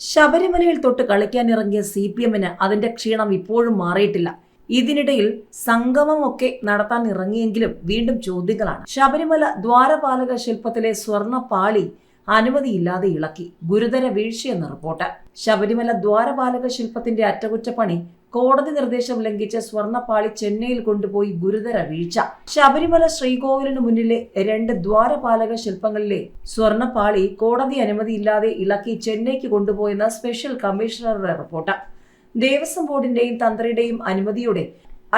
ശബരിമലയിൽ തൊട്ട് കളിക്കാനിറങ്ങിയ C P എമ്മിന് അതിന്റെ ക്ഷീണം ഇപ്പോഴും മാറിയിട്ടില്ല. ഇതിനിടയിൽ സംഗമം ഒക്കെ നടത്താൻ ഇറങ്ങിയെങ്കിലും വീണ്ടും ചോദ്യങ്ങളാണ്. ശബരിമല ദ്വാരപാലക ശില്പത്തിലെ സ്വർണ പാളി അനുമതിയില്ലാതെ ഇളക്കി. ഗുരുതര വീഴ്ചയെന്ന റിപ്പോർട്ട്. ശബരിമല ദ്വാരപാലക ശില്പത്തിന്റെ അറ്റകുറ്റപ്പണി കോടതി നിർദ്ദേശം ലംഘിച്ച് സ്വർണപ്പാളി ചെന്നൈയിൽ കൊണ്ടുപോയി ഗുരുതര വീഴ്ച. ശബരിമല ശ്രീകോവിലിന് മുന്നിലെ രണ്ട് ദ്വാരപാലക ശില്പങ്ങളിലെ സ്വർണപ്പാളി കോടതി അനുമതിയില്ലാതെ ഇളക്കി ചെന്നൈക്ക് കൊണ്ടുപോയെന്ന സ്പെഷ്യൽ കമ്മീഷണറുടെ റിപ്പോർട്ട്. ദേവസ്വം ബോർഡിന്റെയും തന്ത്രിയുടെയും അനുമതിയോടെ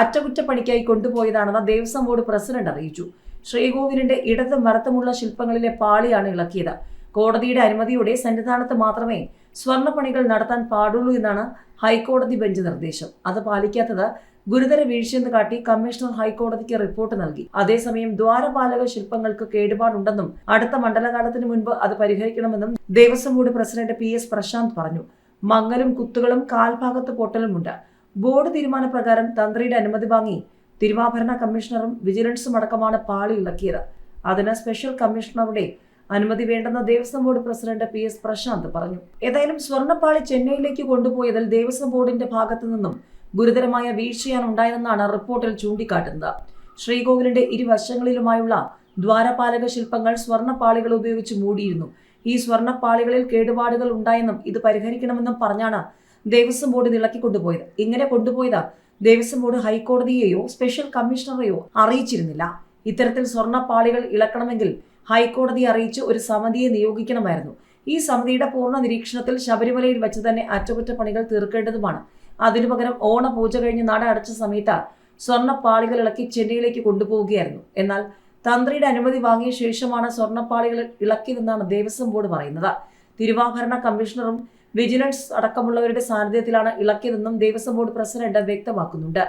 അറ്റകുറ്റപ്പണിക്കായി കൊണ്ടുപോയതാണെന്ന് ദേവസ്വം ബോർഡ് പ്രസിഡന്റ് അറിയിച്ചു. ശ്രീകോവിലിന്റെ ഇടതും വലത്തുമുള്ള ശില്പങ്ങളിലെ പാളിയാണ് ഇളക്കിയത്. കോടതിയുടെ അനുമതിയോടെ സന്നിധാനത്ത് മാത്രമേ സ്വർണപ്പണികൾ നടത്താൻ പാടുള്ളൂ എന്നാണ് ഹൈക്കോടതി ബെഞ്ച് നിർദ്ദേശം. അത് പാലിക്കാത്തത് ഗുരുതര വീഴ്ചയെന്ന് കാട്ടി കമ്മീഷണർ ഹൈക്കോടതിക്ക് റിപ്പോർട്ട് നൽകി. അതേസമയം ദ്വാരപാലക ശില്പങ്ങൾക്ക് കേടുപാടുണ്ടെന്നും അടുത്ത മണ്ഡലകാലത്തിന് മുൻപ് അത് പരിഹരിക്കണമെന്നും Devaswom board president P S Prashanth പറഞ്ഞു. മങ്ങലും കുത്തുകളും കാൽഭാഗത്ത് പൊട്ടലുമുണ്ട്. ബോർഡ് തീരുമാനപ്രകാരം തന്ത്രിയുടെ അനുമതി വാങ്ങി തിരുവാഭരണ കമ്മീഷണറും വിജിലൻസും അടക്കമാണ് പാളി ഇളക്കിയത്. അതിന് സ്പെഷ്യൽ കമ്മീഷണറുടെ അനുമതി വേണ്ടെന്ന് Devaswom board president P S Prashanth പറഞ്ഞു. ഏതായാലും സ്വർണപ്പാളി ചെന്നൈയിലേക്ക് കൊണ്ടുപോയതിൽ ദേവസ്വം ബോർഡിന്റെ ഭാഗത്തു നിന്നും ഗുരുതരമായ വീഴ്ചയാണ് ഉണ്ടായതെന്നാണ് റിപ്പോർട്ടിൽ ചൂണ്ടിക്കാട്ടുന്നത്. ശ്രീകോവിലിന്റെ ഇരുവശങ്ങളിലുമായുള്ള ദ്വാരപാലക ശില്പങ്ങൾ സ്വർണപ്പാളികൾ ഉപയോഗിച്ച് മൂടിയിരുന്നു. ഈ സ്വർണപ്പാളികളിൽ കേടുപാടുകൾ ഉണ്ടായെന്നും ഇത് പരിഹരിക്കണമെന്നും പറഞ്ഞാണ് ദേവസ്വം ബോർഡ് ഇളക്കി കൊണ്ടുപോയത്. ഇങ്ങനെ കൊണ്ടുപോയത് ദേവസ്വം ബോർഡ് ഹൈക്കോടതിയെയോ സ്പെഷ്യൽ കമ്മീഷണറെയോ അറിയിച്ചിരുന്നില്ല. ഇത്തരത്തിൽ സ്വർണപ്പാളികൾ ഇളക്കണമെങ്കിൽ ഹൈക്കോടതിയെ അറിയിച്ച് ഒരു സമിതിയെ നിയോഗിക്കണമായിരുന്നു. ഈ സമിതിയുടെ പൂർണ നിരീക്ഷണത്തിൽ ശബരിമലയിൽ വെച്ച് തന്നെ അറ്റകുറ്റപ്പണികൾ തീർക്കേണ്ടതുമാണ്. അതിനു പകരം ഓണ പൂജ കഴിഞ്ഞ് നട അടച്ച സമയത്ത് സ്വർണപ്പാളികൾ ഇളക്കി ചെന്നൈയിലേക്ക് കൊണ്ടുപോവുകയായിരുന്നു. എന്നാൽ തന്ത്രിയുടെ അനുമതി വാങ്ങിയ ശേഷമാണ് സ്വർണപ്പാളികൾ ഇളക്കിയതെന്നാണ് ദേവസ്വം ബോർഡ് പറയുന്നത്. തിരുവാഭരണ കമ്മീഷണറും വിജിലൻസ് അടക്കമുള്ളവരുടെ സാന്നിധ്യത്തിലാണ് ഇളക്കിയതെന്നും ദേവസ്വം ബോർഡ് പ്രസിഡന്റ് വ്യക്തമാക്കുന്നുണ്ട്.